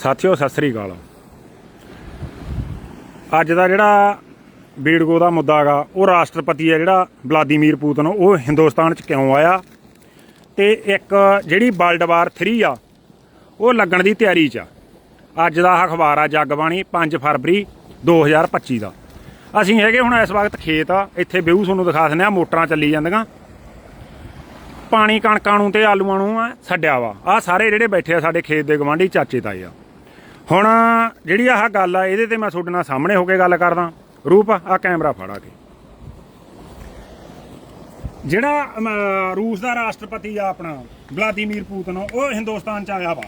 ਸਾਥੀਓ, ਸਤਿ ਸ੍ਰੀ ਅਕਾਲ। ਅੱਜ ਦਾ ਜਿਹੜਾ ਬੀੜਗੋ ਦਾ ਮੁੱਦਾ ਹੈਗਾ, ਉਹ ਰਾਸ਼ਟਰਪਤੀ ਹੈ ਜਿਹੜਾ ਵਲਾਦੀਮੀਰ ਪੁਤਿਨ, ਉਹ ਹਿੰਦੁਸਤਾਨ 'ਚ ਕਿਉਂ ਆਇਆ? ਤੇ ਇੱਕ ਜਿਹੜੀ ਵਰਲਡ ਵਾਰ 3 ਆ, ਉਹ ਲੱਗਣ ਦੀ ਤਿਆਰੀ 'ਚ ਆ। ਅੱਜ ਦਾ ਅਖਬਾਰ ਆ ਜਗਬਾਣੀ 5 ਫਰਵਰੀ 2025 ਦਾ। ਅਸੀਂ ਹੈਗੇ ਹੁਣ ਇਸ ਵਕਤ ਖੇਤ ਆ, ਇੱਥੇ ਵਿਊ ਤੁਹਾਨੂੰ ਦਿਖਾ ਦਿੰਦੇ ਆ ਮੋਟਰਾਂ ਚੱਲੀ ਜਾਂਦੀਆਂ। ਪਾਣੀ ਕਣਕਾਂ ਨੂੰ ਤੇ ਆਲੂਆਂ ਨੂੰ ਆ, ਛੱਡਿਆ ਵਾ। ਆ ਸਾਰੇ ਜਿਹੜੇ ਬੈਠੇ ਆ ਸਾਡੇ ਖੇਤ ਦੇ ਗਵਾਂਢੀ ਚਾਚੇ, ਤਾਏ ਆ। ਹੁਣ ਜਿਹੜੀ ਆਹ ਗੱਲ ਆ, ਇਹਦੇ ਤੇ ਮੈਂ ਤੁਹਾਡੇ ਨਾਲ ਸਾਹਮਣੇ ਹੋ ਕੇ ਗੱਲ ਕਰਦਾ। ਰੂਪ ਆ ਕੈਮਰਾ ਫੜਾ ਕੇ। ਜਿਹੜਾ ਰੂਸ ਦਾ ਰਾਸ਼ਟਰਪਤੀ ਆ ਆਪਣਾ, ਵਲਾਦੀਮੀਰ ਪੁਤਿਨ, ਉਹ ਹਿੰਦੁਸਤਾਨ ਚ ਆਇਆ ਵਾ।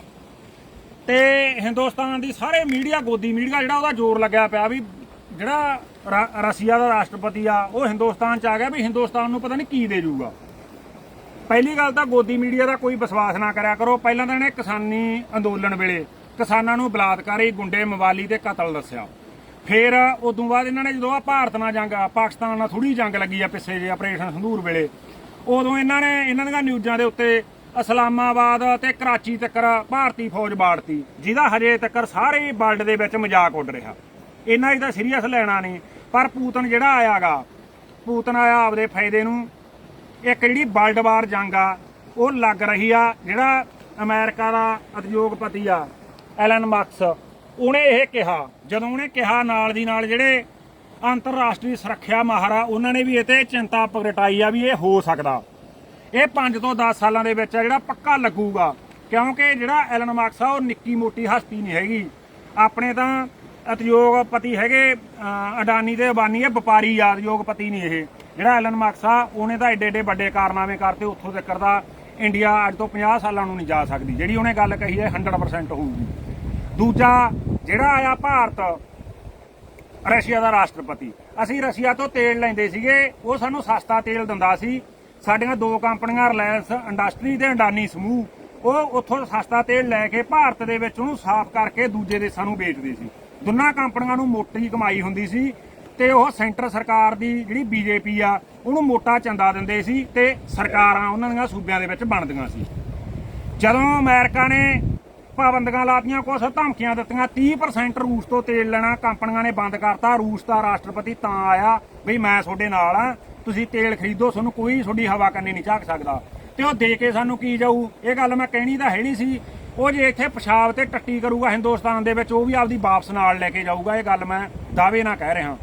ਤੇ ਹਿੰਦੁਸਤਾਨ ਦੀ ਸਾਰੇ ਮੀਡੀਆ, ਗੋਦੀ ਮੀਡੀਆ, ਜਿਹੜਾ ਉਹਦਾ ਜ਼ੋਰ ਲੱਗਿਆ ਪਿਆ ਵੀ ਜਿਹੜਾ ਰਸ਼ੀਆ ਦਾ ਰਾਸ਼ਟਰਪਤੀ ਆ, ਉਹ ਹਿੰਦੁਸਤਾਨ ਚ ਆ ਗਿਆ ਵੀ ਹਿੰਦੁਸਤਾਨ ਨੂੰ ਪਤਾ ਨਹੀਂ ਕੀ ਦੇ ਜੂਗਾ। ਪਹਿਲੀ ਗੱਲ ਤਾਂ ਗੋਦੀ ਮੀਡੀਆ ਦਾ ਕੋਈ ਵਿਸ਼ਵਾਸ ਨਾ ਕਰਿਆ ਕਰੋ। ਪਹਿਲਾਂ ਤਾਂ ਇਹਨੇ ਕਿਸਾਨੀ ਅੰਦੋਲਨ ਵੇਲੇ ਕਿਸਾਨਾਂ ਨੂੰ ਬਲਾਤਕਾਰੀ ਗੁੰਡੇ ਮਵਾਲੀ ਤੇ ਕਤਲ ਦੱਸਿਆ। ਫਿਰ ਉਦੋਂ ਬਾਅਦ ਇਹਨਾਂ ਨੇ ਜਦੋਂ ਆ ਭਾਰਤ ਨਾਲ ਜੰਗ, ਪਾਕਿਸਤਾਨ ਨਾਲ ਥੋੜੀ ਜੰਗ ਲੱਗੀ ਆ ਪਿੱਛੇ ਜੇ ਆਪਰੇਸ਼ਨ ਸੰਧੂਰ ਵੇਲੇ, ਉਦੋਂ ਇਹਨਾਂ ਨੇ ਇਹਨਾਂ ਦੀਆਂ ਨਿਊਜ਼ਾਂ ਦੇ ਉੱਤੇ ਇਸਲਾਮਾਬਾਦ ਤੇ ਕਰਾਚੀ ਤੱਕ ਭਾਰਤੀ ਫੌਜ ਬਾੜਤੀ, ਜਿਹਦਾ ਹਜੇ ਤੱਕ ਸਾਰੇ ਵਰਲਡ ਦੇ ਵਿੱਚ ਮਜ਼ਾਕ ਉੱਡ ਰਿਹਾ। ਇਹਨਾਂ ਇਹਦਾ ਸੀਰੀਅਸ ਲੈਣਾ ਨਹੀਂ, ਪਰ ਪੂਤਨ ਜਿਹੜਾ ਆਇਆਗਾ, ਪੂਤਨ ਆਇਆ ਆਪਦੇ ਫਾਇਦੇ ਨੂੰ। ਇੱਕ ਜਿਹੜੀ ਵਰਲਡ ਵਾਰ ਜੰਗ ਆ, ਉਹ ਲੱਗ ਰਹੀ ਆ, ਜਿਹੜਾ ਅਮਰੀਕਾ ਦਾ ਉਦਯੋਗਪਤੀ ਆ ਐਲਨ ਮਾਰਕਸ ਉਹਨੇ ਇਹ ਕਿਹਾ, ਜਦੋਂ ਉਹਨੇ ਕਿਹਾ ਨਾਲ ਦੀ ਨਾਲ ਜਿਹੜੇ ਅੰਤਰਰਾਸ਼ਟਰੀ ਸੁਰੱਖਿਆ ਮਾਹਰ ਆ ਉਹਨਾਂ ਨੇ ਵੀ ਇਹ ਤੇ ਚਿੰਤਾ ਪ੍ਰਗਟਾਈ ਆ ਵੀ ਇਹ ਹੋ ਸਕਦਾ। ਇਹ 5 ਤੋਂ 10 ਸਾਲਾਂ ਦੇ ਵਿੱਚ ਆ, ਜਿਹੜਾ ਪੱਕਾ ਲੱਗੂਗਾ। ਕਿਉਂਕਿ ਜਿਹੜਾ ਐਲਨ ਮਾਰਕਸ ਆ, ਉਹ ਨਿੱਕੀ ਮੋਟੀ ਹਸਤੀ ਨਹੀਂ ਹੈਗੀ। ਆਪਣੇ ਤਾਂ ਉਦਯੋਗਪਤੀ ਹੈਗੇ ਅਡਾਨੀ ਤੇ ਅਬਾਨੀ, ਇਹ ਵਪਾਰੀ ਆ, ਉਦਯੋਗਪਤੀ ਨਹੀਂ ਇਹ। ਜਿਹੜਾ ਐਲਨ ਮਾਰਕਸ ਆ, ਉਹਨੇ ਤਾਂ ਏਡੇ ਏਡੇ ਵੱਡੇ ਕਾਰਨਾਮੇ ਕਰਤੇ, ਉੱਥੋਂ ਤੱਕ ਦਾ ਇੰਡੀਆ ਅੱਜ ਤੋਂ 50 ਸਾਲਾਂ ਨੂੰ ਨਹੀਂ ਜਾ ਸਕਦੀ। ਜਿਹੜੀ ਉਹਨੇ ਗੱਲ ਕਹੀ ਹੈ 100% ਹੋਊਗੀ। ਦੂਜਾ ਜਿਹੜਾ ਆਇਆ ਭਾਰਤ, ਰਸ਼ੀਆ ਦਾ ਰਾਸ਼ਟਰਪਤੀ। ਅਸੀਂ ਰਸ਼ੀਆ ਤੋਂ ਤੇਲ ਲੈਂਦੇ ਸੀਗੇ, ਉਹ ਸਾਨੂੰ ਸਸਤਾ ਤੇਲ ਦਿੰਦਾ ਸੀ। ਸਾਡੀਆਂ ਦੋ ਕੰਪਨੀਆਂ, ਰਿਲਾਇੰਸ ਇੰਡਸਟਰੀ ਤੇ ਅੰਡਾਨੀ ਸਮੂਹ, ਉਹ ਉੱਥੋਂ ਸਸਤਾ ਤੇਲ ਲੈ ਕੇ ਭਾਰਤ ਦੇ ਵਿੱਚ ਉਹਨੂੰ ਸਾਫ਼ ਕਰਕੇ ਦੂਜੇ ਦੇਸ਼ਾਂ ਨੂੰ ਵੇਚਦੇ ਸੀ। ਦੋਨਾਂ ਕੰਪਨੀਆਂ ਨੂੰ ਮੋਟੀ ਕਮਾਈ ਹੁੰਦੀ ਸੀ ਤੇ ਉਹ ਸੈਂਟਰ ਸਰਕਾਰ ਦੀ ਜਿਹੜੀ ਬੀਜੇਪੀ ਆ, ਉਹਨੂੰ ਮੋਟਾ ਚੰਦਾ ਦਿੰਦੇ ਸੀ ਤੇ ਸਰਕਾਰਾਂ ਉਹਨਾਂ ਦੀਆਂ ਸੂਬਿਆਂ ਦੇ ਵਿੱਚ ਬਣਦੀਆਂ ਸੀ। ਜਦੋਂ ਅਮਰੀਕਾ ਨੇ ਪਾਬੰਦੀਆਂ ਲਾਤੀਆਂ, ਕੁਛ ਧਮਕੀਆਂ ਦਿੱਤੀਆਂ। 30% ਰੂਸ ਤੋਂ ਤੇਲ ਲੈਣਾ, ਕੰਪਨੀਆਂ ਨੇ ਬੰਦ ਕਰਤਾ। ਰੂਸ ਦਾ ਰਾਸ਼ਟਰਪਤੀ ਤਾਂ ਆਇਆ ਵੀ ਮੈਂ ਤੁਹਾਡੇ ਨਾਲ ਆ, ਤੁਸੀਂ ਤੇਲ ਖਰੀਦੋ, ਤੁਹਾਨੂੰ ਕੋਈ ਤੁਹਾਡੀ ਹਵਾ ਕੰਨੀ ਨਹੀਂ ਝਾਕ ਸਕਦਾ। ਤੇ ਉਹ ਦੇ ਕੇ ਸਾਨੂੰ ਕੀ ਜਾਊ? ਇਹ ਗੱਲ ਮੈਂ ਕਹਿਣੀ ਤਾਂ ਹੈ ਨਹੀਂ ਸੀ। ਉਹ ਜੇ ਇੱਥੇ ਪਿਸ਼ਾਬ ਤੇ ਟੱਟੀ ਕਰੂਗਾ ਹਿੰਦੁਸਤਾਨ ਦੇ ਵਿੱਚ, ਉਹ ਵੀ ਆਪਦੀ ਵਾਪਸ ਨਾਲ ਲੈ ਕੇ ਜਾਊਗਾ, ਇਹ ਗੱਲ ਮੈਂ ਦਾਅਵੇ ਨਾਲ ਕਹਿ ਰਿਹਾ।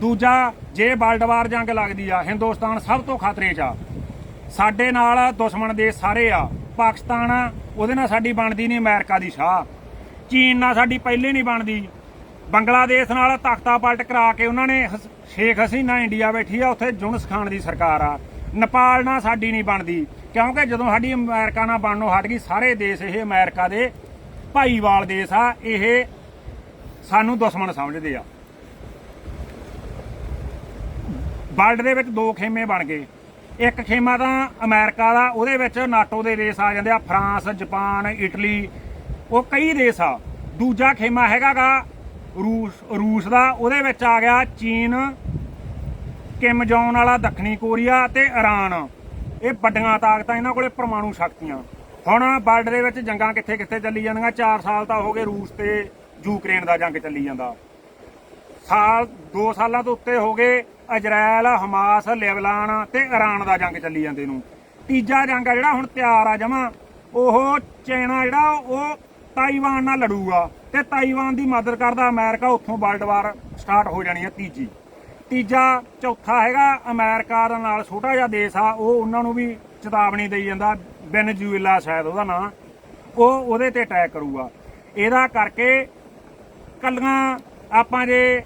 ਦੂਜਾ, ਜੇ ਵਰਲਡ ਵਾਰ ਜੰਗ ਲੱਗਦੀ ਆ, ਹਿੰਦੁਸਤਾਨ ਸਭ ਤੋਂ ਖਤਰੇ 'ਚ ਆ। ਸਾਡੇ ਨਾਲ ਦੁਸ਼ਮਣ ਦੇਸ਼ ਸਾਰੇ ਆ। ਪਾਕਿਸਤਾਨ ਆ, ਉਹਦੇ ਨਾਲ ਸਾਡੀ ਬਣਦੀ ਨਹੀਂ ਅਮਰੀਕਾ ਦੀ ਸ਼ਾਹ। ਚੀਨ ਨਾਲ ਸਾਡੀ ਪਹਿਲੇ ਨਹੀਂ ਬਣਦੀ। ਬੰਗਲਾਦੇਸ਼ ਨਾਲ ਤਖਤਾ ਪਲਟ ਕਰਾ ਕੇ ਉਹਨਾਂ ਨੇ ਹਸ- ਸ਼ੇਖ ਹਸੀਨਾ ਇੰਡੀਆ ਬੈਠੀ ਆ ਉੱਥੇ ਜੁਨਸ ਖਾਨ ਦੀ ਸਰਕਾਰ ਆ। ਨੇਪਾਲ ਨਾਲ ਸਾਡੀ ਨਹੀਂ ਬਣਦੀ ਕਿਉਂਕਿ ਜਦੋਂ ਸਾਡੀ ਅਮਰੀਕਾ ਨਾਲ ਬਣਨੋਂ ਹਟ ਗਈ ਸਾਰੇ ਦੇਸ਼ ਇਹ ਅਮਰੀਕਾ ਦੇ ਭਾਈਵਾਲ ਦੇਸ਼ ਆ ਇਹ ਸਾਨੂੰ ਦੁਸ਼ਮਣ ਸਮਝਦੇ ਆ। ਵਰਲਡ ਦੇ ਵਿੱਚ ਦੋ ਖੇਮੇ ਬਣ ਗਏ। ਇੱਕ ਖੇਮਾ ਤਾਂ ਅਮਰੀਕਾ ਦਾ, ਉਹਦੇ ਵਿੱਚ ਨਾਟੋ ਦੇ ਦੇਸ਼ ਆ ਜਾਂਦੇ ਆ, ਫਰਾਂਸ, ਜਾਪਾਨ, ਇਟਲੀ, ਉਹ ਕਈ ਦੇਸ਼ ਆ। ਦੂਜਾ ਖੇਮਾ ਹੈਗਾਗਾ ਰੂਸ ਰੂਸ ਦਾ, ਉਹਦੇ ਵਿੱਚ ਆ ਗਿਆ ਚੀਨ, ਕਿਮ ਜੌਨ ਵਾਲਾ, ਦੱਖਣੀ ਕੋਰੀਆ ਤੇ ਈਰਾਨ ਇਹ ਵੱਡੀਆਂ ਤਾਕਤਾਂ ਇਹਨਾਂ ਕੋਲੇ ਪਰਮਾਣੂ ਸ਼ਕਤੀਆਂ। ਹੁਣ ਵਰਲਡ ਦੇ ਵਿੱਚ ਜੰਗਾਂ ਕਿੱਥੇ ਕਿੱਥੇ ਚੱਲੀ ਜਾਂਦੀਆਂ? 4 ਸਾਲ ਤਾਂ ਹੋ ਗਏ ਰੂਸ ਤੇ ਯੂਕਰੇਨ ਦਾ ਜੰਗ ਚੱਲੀ ਜਾਂਦਾ। ਸਾਲ 2 ਸਾਲਾਂ ਤੋਂ ਉੱਤੇ ਹੋ ਗਏ ਇਜ਼ਰਾਈਲ ਹਮਾਸ, ਲੈਬਨਾਨ ਤੇ ਇਰਾਨ ਦਾ ਜੰਗ ਚੱਲੀ ਜਾਂਦੇ ਨੂੰ। ਤੀਜਾ ਜੰਗ ਆ ਜਿਹੜਾ ਹੁਣ ਤਿਆਰ ਆ ਜਮਾ, ਉਹ ਚਾਈਨਾ ਜਿਹੜਾ, ਉਹ ਤਾਈਵਾਨ ਨਾਲ ਲੜੂਗਾ ਤੇ ਤਾਈਵਾਨ ਦੀ ਮਦਦ ਕਰਦਾ ਅਮਰੀਕਾ ਉੱਥੋਂ ਵਰਲਡ ਵਾਰ ਸਟਾਰਟ ਹੋ ਜਾਣੀ ਆ ਤੀਜੀ। ਤੀਜਾ ਚੌਥਾ ਹੈਗਾ, ਅਮਰੀਕਾ ਦਾ ਨਾਲ ਛੋਟਾ ਜਿਹਾ ਦੇਸ਼ ਆ, ਉਹ ਉਹਨਾਂ ਨੂੰ ਵੀ ਚੇਤਾਵਨੀ ਦੇਈ ਜਾਂਦਾ, ਵੈਨੇਜ਼ੂਏਲਾ ਸ਼ਾਇਦ ਉਹਦਾ ਨਾਂ, ਉਹ ਉਹਦੇ ਤੇ ਅਟੈਕ ਕਰੂਗਾ। ਇਹਦਾ ਕਰਕੇ ਕੱਲੀਆਂ ਆਪਾਂ ਜੇ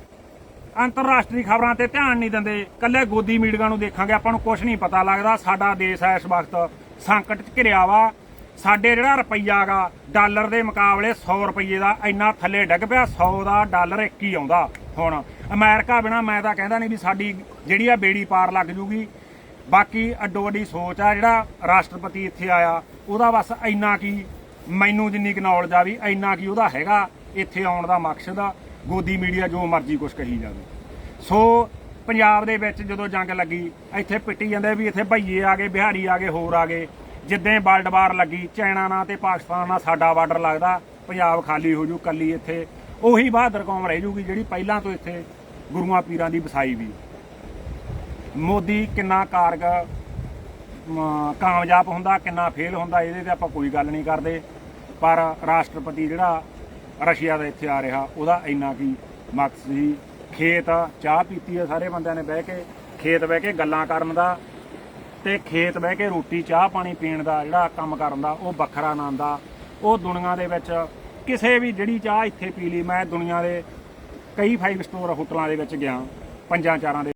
ਅੰਤਰਰਾਸ਼ਟਰੀ ਖਬਰਾਂ ਤੇ ਧਿਆਨ ਨਹੀਂ ਦਿੰਦੇ। ਕੱਲੇ ਗੋਦੀ ਮੀਡੀਆ ਨੂੰ ਦੇਖਾਂਗੇ, ਆਪਾਂ ਨੂੰ ਕੁਝ ਨਹੀਂ ਪਤਾ ਲੱਗਦਾ। ਸਾਡਾ ਦੇਸ਼ ਇਸ ਵਕਤ ਸੰਕਟ 'ਚ ਘਿਰਿਆ ਵਾ। ਸਾਡੇ ਜਿਹੜਾ ਰੁਪਈਆ ਗਾ, ਡਾਲਰ ਦੇ ਮੁਕਾਬਲੇ 100 ਰੁਪਈਏ ਦਾ ਇੰਨਾ ਥੱਲੇ ਡਿੱਗ ਪਿਆ 100 ਦਾ ਡਾਲਰ ਇੱਕ ਹੀ ਆਉਂਦਾ ਹੁਣ। ਅਮਰੀਕਾ ਬਿਨਾ ਮੈਂ ਤਾਂ ਕਹਿੰਦਾ ਨਹੀਂ ਵੀ ਸਾਡੀ ਜਿਹੜੀ ਆ ਬੇੜੀ ਪਾਰ ਲੱਗ ਜੂਗੀ। ਬਾਕੀ ਅੱਡੋ ਅੱਡੀ ਸੋਚ ਆ, ਜਿਹੜਾ ਰਾਸ਼ਟਰਪਤੀ ਇੱਥੇ ਆਇਆ, ਉਹਦਾ ਬਸ ਇੰਨਾ ਕੀ, ਮੈਨੂੰ ਜਿੰਨੀ ਕੁ ਨੌਲੇਜ ਆ ਵੀ ਇੰਨਾ ਕੀ ਉਹਦਾ ਹੈਗਾ ਇੱਥੇ ਆਉਣ ਦਾ ਮਕਸਦ। ਆ ਗੋਦੀ ਮੀਡੀਆ ਜੋ ਮਰਜ਼ੀ ਕੁਛ ਕਹੀ ਜਾਵੇ। ਸੋ ਪੰਜਾਬ ਦੇ ਵਿੱਚ ਜਦੋਂ ਜੰਗ ਲੱਗੀ, ਇੱਥੇ ਪਿੱਟੀ ਜਾਂਦੇ ਵੀ ਇੱਥੇ ਭਈਏ ਆ ਗਏ, ਬਿਹਾਰੀ ਆ ਗਏ, ਹੋਰ ਆ ਗਏ। ਜਿੱਦਾਂ ਵਰਲਡ ਵਾਰ ਲੱਗੀ ਚਾਈਨਾ ਨਾਲ ਤੇ ਪਾਕਿਸਤਾਨ ਨਾਲ ਸਾਡਾ ਬਾਰਡਰ ਲੱਗਦਾ, ਪੰਜਾਬ ਖਾਲੀ ਹੋ ਜੂ, ਕੱਲੀ ਇੱਥੇ। ਉਹੀ ਬਹਾਦਰ ਕੌਮ ਰਹਿ ਜੂਗੀ ਜਿਹੜੀ ਪਹਿਲਾਂ ਤੋਂ ਇੱਥੇ ਗੁਰੂਆਂ ਪੀਰਾਂ ਦੀ ਵਸਾਈ ਵੀ। ਮੋਦੀ ਕਿੰਨਾ ਕਾਰਗ ਕਾਮਯਾਬ ਹੁੰਦਾ, ਕਿੰਨਾ ਫੇਲ ਹੁੰਦਾ, ਇਹਦੇ ਤੇ ਆਪਾਂ ਕੋਈ ਗੱਲ ਨਹੀਂ ਕਰਦੇ। ਪਰ ਰਾਸ਼ਟਰਪਤੀ ਜਿਹੜਾ ਰਸ਼ੀਆ ਦਾ ਇੱਥੇ ਆ ਰਿਹਾ। ਉਹਦਾ ਇੰਨਾ ਕੀ ਮਕਸਦ ਸੀ? ਖੇਤ ਚਾਹ ਪੀਤੀ ਹੈ ਸਾਰੇ ਬੰਦਿਆਂ ਨੇ ਬਹਿ ਕੇ। ਖੇਤ ਬਹਿ ਕੇ ਗੱਲਾਂ ਕਰਨ ਦਾ ਤੇ ਖੇਤ ਬਹਿ ਕੇ ਰੋਟੀ, ਚਾਹ ਪਾਣੀ ਪੀਣ ਦਾ ਜਿਹੜਾ ਕੰਮ ਕਰਨ ਦਾ, ਉਹ ਵੱਖਰਾ ਆਨੰਦ ਆ ਉਹ ਦੁਨੀਆ ਦੇ ਵਿੱਚ ਕਿਸੇ ਵੀ ਜਿਹੜੀ ਚਾਹ ਇੱਥੇ ਪੀ ਲਈ, ਮੈਂ ਦੁਨੀਆ ਦੇ ਕਈ ਫਾਈਵ ਸਟਾਰ ਹੋਟਲਾਂ ਦੇ ਵਿੱਚ ਗਿਆ। ਪੰਜਾਂ ਚਾਰਾਂ ਦੇ